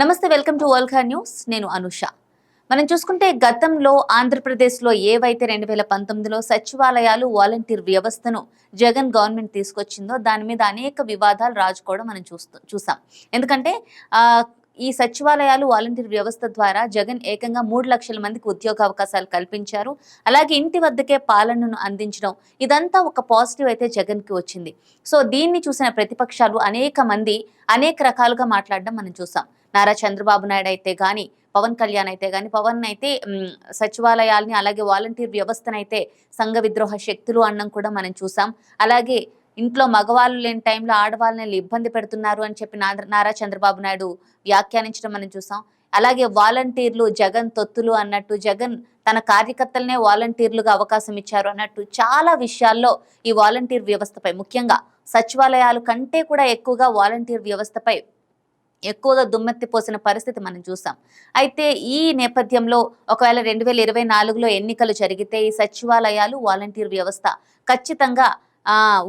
నమస్తే welcome to world news. నేను అనుష. మనం చూసుకుంటే గతంలో ఆంధ్రప్రదేశ్లో ఏవైతే రెండు వేల పంతొమ్మిదిలో సచివాలయాలు వాలంటీర్ వ్యవస్థను జగన్ గవర్నమెంట్ తీసుకొచ్చిందో దాని మీద అనేక వివాదాలు రాజుకోవడం మనం చూస్తూ చూసాం. ఎందుకంటే ఈ సచివాలయాలు వాలంటీర్ వ్యవస్థ ద్వారా జగన్ ఏకంగా మూడు లక్షల మందికి ఉద్యోగ అవకాశాలు కల్పించారు. అలాగే ఇంటి వద్దకే పాలనను అందించడం ఇదంతా ఒక పాజిటివ్ అయితే జగన్కి వచ్చింది. సో దీన్ని చూసిన ప్రతిపక్షాలు అనేక మంది అనేక రకాలుగా మాట్లాడడం మనం చూసాం. నారా చంద్రబాబు నాయుడు అయితే కానీ పవన్ కళ్యాణ్ అయితే కానీ పవన్ అయితే సచివాలయాల్ని అలాగే వాలంటీర్ వ్యవస్థనైతే సంఘ విద్రోహ శక్తులు అన్నం కూడా మనం చూసాం. అలాగే ఇంట్లో మగవాళ్ళు లేని టైంలో ఆడవాళ్ళని ఇబ్బంది పెడుతున్నారు అని చెప్పి నారా చంద్రబాబు నాయుడు వ్యాఖ్యానించడం మనం చూసాం. అలాగే వాలంటీర్లు జగన్ తొత్తులు అన్నట్టు జగన్ తన కార్యకర్తలనే వాలంటీర్లుగా అవకాశం ఇచ్చారు అన్నట్టు చాలా విషయాల్లో ఈ వాలంటీర్ వ్యవస్థపై ముఖ్యంగా సచివాలయాలు కంటే కూడా ఎక్కువగా వాలంటీర్ వ్యవస్థపై ఎక్కువగా దుమ్మెత్తి పోసిన పరిస్థితి మనం చూసాం. అయితే ఈ నేపథ్యంలో ఒకవేళ రెండు వేల ఇరవై నాలుగులో ఎన్నికలు జరిగితే ఈ సచివాలయాలు వాలంటీర్ వ్యవస్థ ఖచ్చితంగా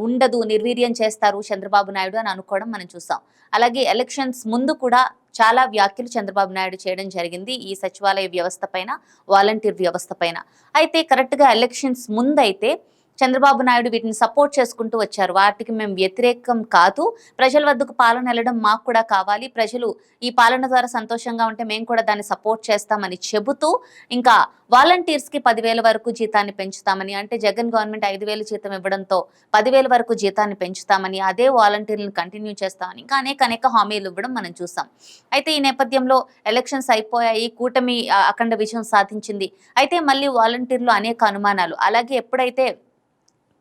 ఉండదు నిర్వీర్యం చేస్తారు చంద్రబాబు నాయుడు అని అనుకోవడం మనం చూసాం. అలాగే ఎలక్షన్స్ ముందు కూడా చాలా వ్యాఖ్యలు చంద్రబాబు నాయుడు చేయడం జరిగింది ఈ సచివాలయ వ్యవస్థ పైన వాలంటీర్ వ్యవస్థ పైన. అయితే కరెక్ట్గా ఎలక్షన్స్ ముందైతే చంద్రబాబు నాయుడు వీటిని సపోర్ట్ చేసుకుంటూ వచ్చారు. వాటికి మేము వ్యతిరేకం కాదు. ప్రజల వద్దకు పాలన వెళ్ళడం మాకు కూడా కావాలి. ప్రజలు ఈ పాలన ద్వారా సంతోషంగా ఉంటే మేము కూడా దాన్ని సపోర్ట్ చేస్తామని చెబుతూ ఇంకా వాలంటీర్స్కి పదివేల వరకు జీతాన్ని పెంచుతామని అంటే జగన్ గవర్నమెంట్ ఐదు వేలు జీతం ఇవ్వడంతో పదివేల వరకు జీతాన్ని పెంచుతామని అదే వాలంటీర్లను కంటిన్యూ చేస్తామని ఇంకా అనేక అనేక హామీలు ఇవ్వడం మనం చూసాం. అయితే ఈ నేపథ్యంలో ఎలక్షన్స్ అయిపోయాయి. కూటమి అఖండ విజయం సాధించింది. అయితే మళ్ళీ వాలంటీర్లు అనేక అనుమానాలు. అలాగే ఎప్పుడైతే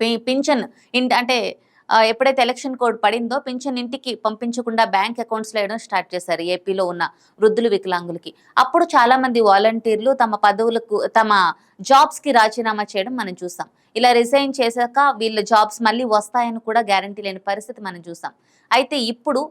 పింఛన్ ఇంటి అంటే ఎప్పుడైతే ఎలక్షన్ కోడ్ పడిందో పింఛన్ ఇంటికి పంపించకుండా బ్యాంక్ అకౌంట్స్లో వేయడం స్టార్ట్ చేశారు ఏపీలో ఉన్న వృద్ధులు వికలాంగులకి. అప్పుడు చాలా మంది వాలంటీర్లు తమ పదవులకు తమ జాబ్స్కి రాజీనామా చేయడం మనం చూసాం. ఇలా రిజైన్ చేశాక వీళ్ళ జాబ్స్ మళ్ళీ వస్తాయని కూడా గ్యారంటీ లేని పరిస్థితి మనం చూసాం. అయితే ఇప్పుడు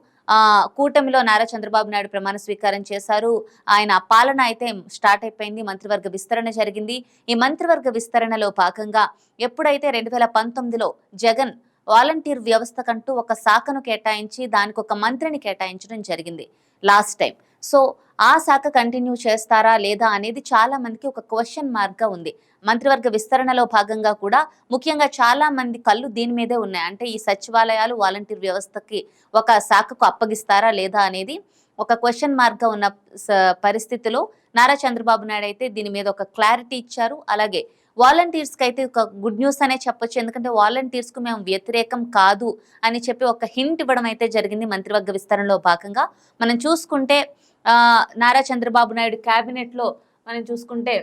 కూటమిలో నారా చంద్రబాబు నాయుడు ప్రమాణ స్వీకారం చేశారు. ఆయన పాలన అయితే స్టార్ట్ అయిపోయింది. మంత్రివర్గ విస్తరణ జరిగింది. ఈ మంత్రివర్గ విస్తరణలో భాగంగా ఎప్పుడైతే రెండు వేల పంతొమ్మిదిలో జగన్ వాలంటీర్ వ్యవస్థకంటూ ఒక శాఖను కేటాయించి దానికి ఒక మంత్రిని కేటాయించడం జరిగింది. Last time. సో ఆ శాఖ కంటిన్యూ చేస్తారా లేదా అనేది చాలా మందికి ఒక క్వశ్చన్ మార్క్గా ఉంది. మంత్రివర్గ విస్తరణలో భాగంగా కూడా ముఖ్యంగా చాలా మంది కళ్ళు దీని మీదే ఉన్నాయి. అంటే ఈ సచివాలయాలు వాలంటీర్ వ్యవస్థకి ఒక శాఖకు అప్పగిస్తారా లేదా అనేది ఒక క్వశ్చన్ మార్క్గా ఉన్న స- పరిస్థితిలో నారా చంద్రబాబు నాయుడు అయితే దీని మీద ఒక క్లారిటీ ఇచ్చారు. అలాగే వాలంటీర్స్కి అయితే ఒక గుడ్ న్యూస్ అనే చెప్పొచ్చు. ఎందుకంటే వాలంటీర్స్కు మేము వ్యతిరేకం కాదు అని చెప్పి ఒక హింట్ ఇవ్వడం అయితే జరిగింది మంత్రివర్గ విస్తరణలో భాగంగా. మనం చూసుకుంటే నారా చంద్రబాబు నాయుడు క్యాబినెట్లో మనం చూసుకుంటే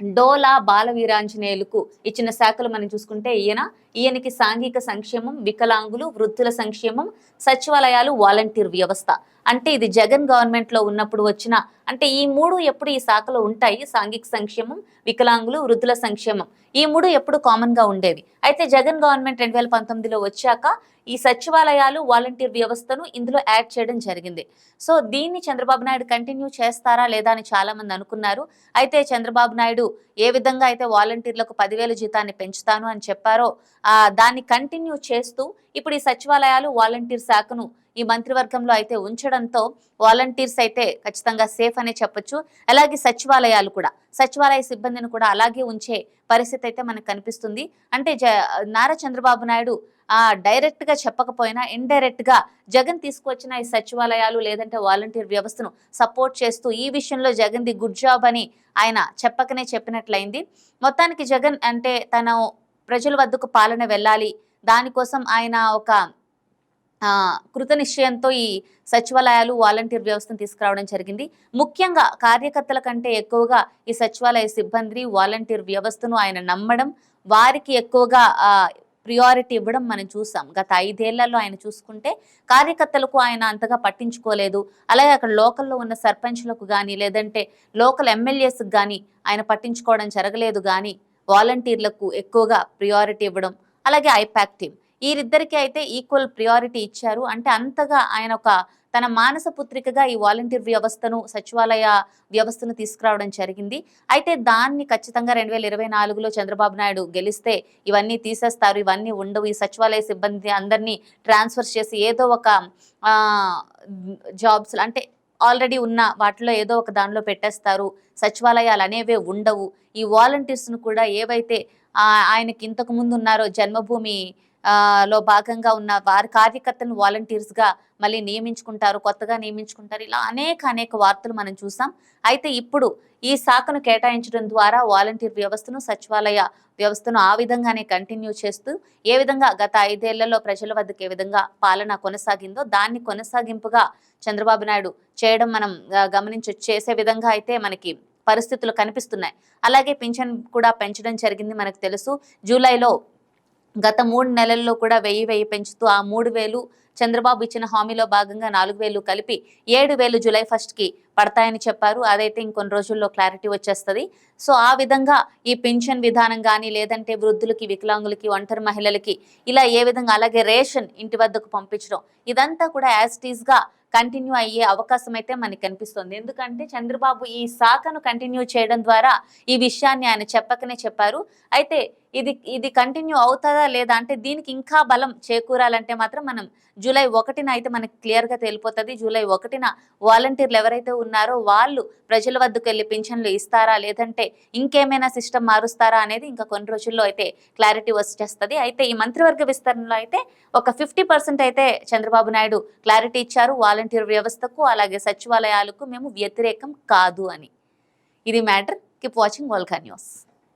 డోలా బాల వీరాంజనేయులకు ఇచ్చిన శాఖలు మనం చూసుకుంటే ఈయన ఈయనకి సాంఘిక సంక్షేమం వికలాంగులు వృద్ధుల సంక్షేమం సచివాలయాలు వాలంటీర్ వ్యవస్థ. అంటే ఇది జగన్ గవర్నమెంట్లో ఉన్నప్పుడు వచ్చిన అంటే ఈ మూడు ఎప్పుడు ఈ శాఖలో ఉంటాయి? సాంఘిక సంక్షేమం వికలాంగులు వృద్ధుల సంక్షేమం. ఈ మూడు ఎప్పుడు కామన్గా ఉండేవి. అయితే జగన్ గవర్నమెంట్ రెండు వేల పంతొమ్మిదిలో వచ్చాక ఈ సచివాలయాలు వాలంటీర్ వ్యవస్థను ఇందులో యాడ్ చేయడం జరిగింది. సో దీన్ని చంద్రబాబు నాయుడు కంటిన్యూ చేస్తారా లేదా అని చాలామంది అనుకున్నారు. అయితే చంద్రబాబు నాయుడు ఏ విధంగా అయితే వాలంటీర్లకు పదివేల జీతాన్ని పెంచుతాను అని చెప్పారో దాన్ని కంటిన్యూ చేస్తూ ఇప్పుడు ఈ సచివాలయాలు వాలంటీర్ శాఖను ఈ మంత్రివర్గంలో అయితే ఉంచడంతో వాలంటీర్స్ అయితే ఖచ్చితంగా సేఫ్ అనే చెప్పొచ్చు. అలాగే సచివాలయాలు కూడా. సచివాలయ సిబ్బందిని కూడా అలాగే ఉంచే పరిస్థితి అయితే మనకు కనిపిస్తుంది. అంటే జ నారా చంద్రబాబు నాయుడు ఆ డైరెక్ట్గా చెప్పకపోయినా ఇండైరెక్ట్గా జగన్ తీసుకువచ్చిన ఈ సచివాలయాలు లేదంటే వాలంటీర్ వ్యవస్థను సపోర్ట్ చేస్తూ ఈ విషయంలో జగన్ ది గుడ్ జాబ్ అని ఆయన చెప్పకనే చెప్పినట్లయింది. మొత్తానికి జగన్ అంటే తన ప్రజల వద్దకు పాలన వెళ్ళాలి. దానికోసం ఆయన ఒక కృత నిశ్చయంతో ఈ సచివాలయాలు వాలంటీర్ వ్యవస్థను తీసుకురావడం జరిగింది. ముఖ్యంగా కార్యకర్తల కంటే ఎక్కువగా ఈ సచివాలయ సిబ్బంది వాలంటీర్ వ్యవస్థను ఆయన నమ్మడం వారికి ఎక్కువగా ప్రియారిటీ ఇవ్వడం మనం చూసాం. గత ఐదేళ్ళలో ఆయన చూసుకుంటే కార్యకర్తలకు ఆయన అంతగా పట్టించుకోలేదు. అలాగే అక్కడ లోకల్లో ఉన్న సర్పంచ్లకు కానీ లేదంటే లోకల్ ఎమ్మెల్యేస్కి కానీ ఆయన పట్టించుకోవడం జరగలేదు. కానీ వాలంటీర్లకు ఎక్కువగా ప్రియారిటీ ఇవ్వడం అలాగే ఐపాక్ టీం వీరిద్దరికీ అయితే ఈక్వల్ ప్రియారిటీ ఇచ్చారు. అంటే అంతగా ఆయన ఒక తన మానస పుత్రికగా ఈ వాలంటీర్ వ్యవస్థను సచివాలయ వ్యవస్థను తీసుకురావడం జరిగింది. అయితే దాన్ని ఖచ్చితంగా రెండు వేల ఇరవై నాలుగులో చంద్రబాబు నాయుడు గెలిస్తే ఇవన్నీ తీసేస్తారు ఇవన్నీ ఉండవు. ఈ సచివాలయ సిబ్బంది అందరినీ ట్రాన్స్ఫర్ చేసి ఏదో ఒక జాబ్స్ అంటే ఆల్రెడీ ఉన్న వాటిలో ఏదో ఒక దానిలో పెట్టేస్తారు. సచివాలయాలు అనేవే ఉండవు. ఈ వాలంటీర్స్ను కూడా ఏవైతే ఆయనకి ఇంతకు ముందు ఉన్నారో జన్మభూమి లో భాగంగా ఉన్న వారి కార్యకర్తలను వాలంటీర్స్గా మళ్ళీ నియమించుకుంటారు కొత్తగా నియమించుకుంటారు. ఇలా అనేక అనేక వార్తలు మనం చూసాం. అయితే ఇప్పుడు ఈ శాఖను కేటాయించడం ద్వారా వాలంటీర్ వ్యవస్థను సచివాలయ వ్యవస్థను ఆ విధంగానే కంటిన్యూ చేస్తూ ఏ విధంగా గత ఐదేళ్ళలో ప్రజల వద్దకు ఏ విధంగా పాలన కొనసాగిందో దాన్ని కొనసాగింపుగా చంద్రబాబు నాయుడు చేయడం మనం గమనించ చేసే విధంగా అయితే మనకి పరిస్థితులు కనిపిస్తున్నాయి. అలాగే పింఛన్ కూడా పెంచడం జరిగింది మనకు తెలుసు. జూలైలో గత మూడు నెలల్లో కూడా వెయ్యి వెయ్యి పెంచుతూ ఆ మూడు వేలు చంద్రబాబు ఇచ్చిన హామీలో భాగంగా నాలుగు వేలు కలిపి ఏడు వేలు జూలై ఫస్ట్కి పడతాయని చెప్పారు. అదైతే ఇంకొన్ని రోజుల్లో క్లారిటీ వచ్చేస్తుంది. సో ఆ విధంగా ఈ పెన్షన్ విధానం కానీ లేదంటే వృద్ధులకి వికలాంగులకి ఒంటరి మహిళలకి ఇలా ఏ విధంగా అలాగే రేషన్ ఇంటి వద్దకు పంపించడం ఇదంతా కూడా యాజ్గా కంటిన్యూ అయ్యే అవకాశం అయితే మనకి కనిపిస్తుంది. ఎందుకంటే చంద్రబాబు ఈ శాఖను కంటిన్యూ చేయడం ద్వారా ఈ విషయాన్ని ఆయన చెప్పకనే చెప్పారు. అయితే ఇది ఇది కంటిన్యూ అవుతుందా లేదా అంటే దీనికి ఇంకా బలం చేకూరాలంటే మాత్రం మనం జూలై ఒకటిన అయితే మనకి క్లియర్గా తెలిపోతుంది. జూలై ఒకటిన వాలంటీర్లు ఎవరైతే ఉన్నారో వాళ్ళు ప్రజల వద్దకు వెళ్ళి పింఛన్లు ఇస్తారా? లేదంటే ఇంకేమైనా సిస్టమ్ మారుస్తారా అనేది ఇంకా కొన్ని రోజుల్లో అయితే క్లారిటీ వచ్చేస్తుంది. అయితే ఈ మంత్రివర్గ విస్తరణలో అయితే ఒక ఫిఫ్టీ పర్సెంట్ అయితే చంద్రబాబు నాయుడు క్లారిటీ ఇచ్చారు. వాలంటీర్ వ్యవస్థకు అలాగే సచివాలయాలకు మేము వ్యతిరేకం కాదు అని. ఇది matter. Keep watching Valka news.